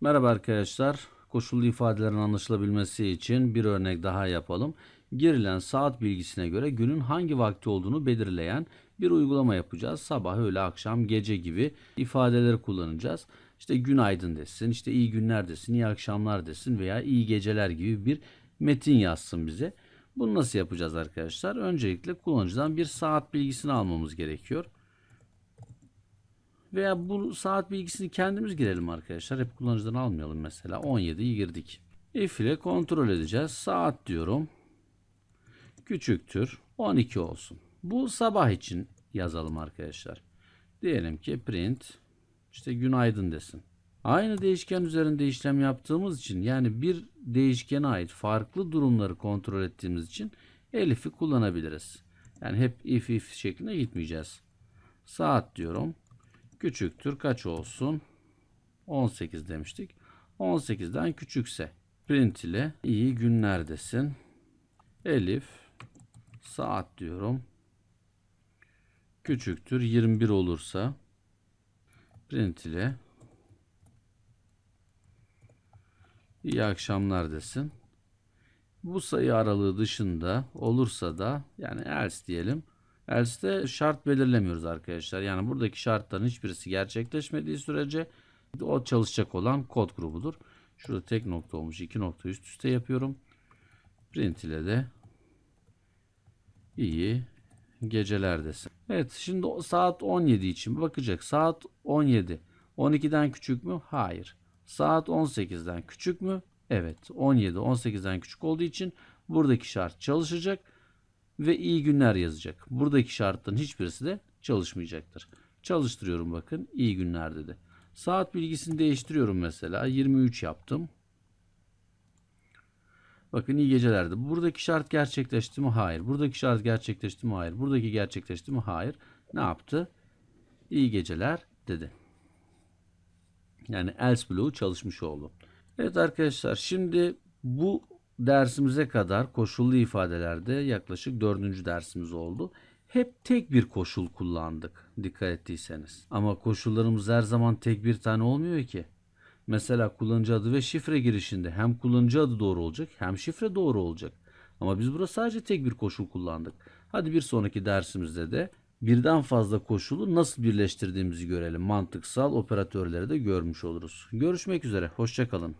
Merhaba arkadaşlar. Koşullu ifadelerin anlaşılabilmesi için bir örnek daha yapalım. Girilen saat bilgisine göre günün hangi vakti olduğunu belirleyen bir uygulama yapacağız. Sabah, öğle, akşam, gece gibi ifadeleri kullanacağız. İşte günaydın desin, işte iyi günler desin, iyi akşamlar desin veya iyi geceler gibi bir metin yazsın bize. Bunu nasıl yapacağız arkadaşlar? Öncelikle kullanıcıdan bir saat bilgisini almamız gerekiyor. Veya bu saat bilgisini kendimiz girelim arkadaşlar. Hep kullanıcıdan almayalım mesela. 17'yi girdik. If ile kontrol edeceğiz. Saat diyorum. Küçüktür. 12 olsun. Bu sabah için yazalım arkadaşlar. Diyelim ki print işte günaydın desin. Aynı değişken üzerinde işlem yaptığımız için yani bir değişkene ait farklı durumları kontrol ettiğimiz için elif'i kullanabiliriz. Yani hep if if şeklinde gitmeyeceğiz. Saat diyorum küçüktür kaç olsun? 18 demiştik. 18'den küçükse print ile iyi günler desin. Elif saat diyorum. Küçüktür 21 olursa print ile iyi akşamlar desin. Bu sayı aralığı dışında olursa da yani else diyelim. Else'de şart belirlemiyoruz arkadaşlar. Yani buradaki şartların hiçbirisi gerçekleşmediği sürece o çalışacak olan kod grubudur. Şurada tek nokta olmuş. iki nokta üst üste yapıyorum. Print ile de iyi geceler desin. Evet şimdi saat 17 için bakacak. Saat 17. 12'den küçük mü? Hayır. Saat 18'den küçük mü? Evet. 17 18'den küçük olduğu için buradaki şart çalışacak ve iyi günler yazacak. Buradaki şartların hiçbirisi de çalışmayacaktır. Çalıştırıyorum bakın iyi günler dedi. Saat bilgisini değiştiriyorum mesela 23 yaptım. Bakın iyi gecelerde. Buradaki şart gerçekleşti mi? Hayır. Buradaki şart gerçekleşti mi? Hayır. Buradaki gerçekleşti mi? Hayır. Ne yaptı? İyi geceler dedi. Yani else bloğu çalışmış oldu. Evet arkadaşlar şimdi bu dersimize kadar koşullu ifadelerde yaklaşık dördüncü dersimiz oldu. Hep tek bir koşul kullandık dikkat ettiyseniz. Ama koşullarımız her zaman tek bir tane olmuyor ki. Mesela kullanıcı adı ve şifre girişinde hem kullanıcı adı doğru olacak hem şifre doğru olacak. Ama biz burada sadece tek bir koşul kullandık. Hadi bir sonraki dersimizde de birden fazla koşulu nasıl birleştirdiğimizi görelim. Mantıksal operatörleri de görmüş oluruz. Görüşmek üzere. Hoşçakalın.